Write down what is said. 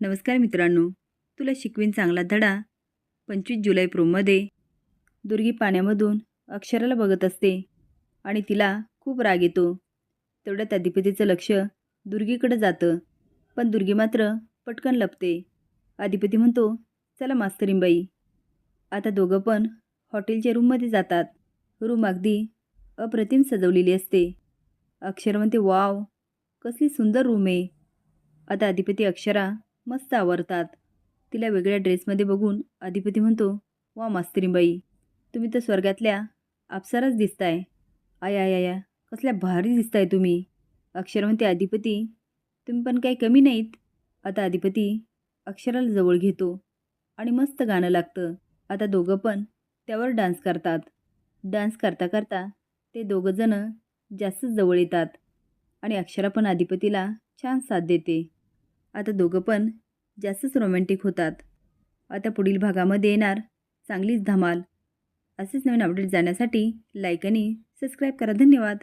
नमस्कार मित्रांनो तुला शिकवीन चांगला धडा. पंचवीस जुलै प्रोमध्ये दुर्गी पाण्यामधून अक्षराला बघत असते आणि तिला खूप राग येतो. तेवढ्यात अधिपतीचं लक्ष दुर्गीकडे जातं पण दुर्गी मात्र पटकन लपते. अधिपती म्हणतो चला मास्तरींबाई. आता दोघं पण हॉटेलच्या रूममध्ये जातात. रूम अगदी अप्रतिम सजवलेली असते. अक्षर म्हणते वाव कसली सुंदर रूम आहे. आता अधिपती अक्षरा मस्त आवरतात. तिला वेगळ्या ड्रेसमध्ये बघून अधिपती म्हणतो वा मास्तरीबाई तुम्ही तर स्वर्गातल्या आपसाराच दिसताय. आया आया आया कसल्या भारी दिसताय तुम्ही. अक्षर म्हणते अधिपती तुम्ही पण काही कमी नाहीत. आता अधिपती अक्षराला जवळ घेतो आणि मस्त गाणं लागतं. आता दोघं पण त्यावर डान्स करतात. डान्स करता करता ते दोघंजणं जास्तच जवळ येतात आणि अक्षरा पण अधिपतीला छान साथ देते. आता दोघं पण जास्तच रोमॅन्टिक होतात. आता पुढील भागामध्ये येणार चांगलीच धमाल. असेच नवीन अपडेट जाण्यासाठी लाईक आणि सबस्क्राईब करा. धन्यवाद.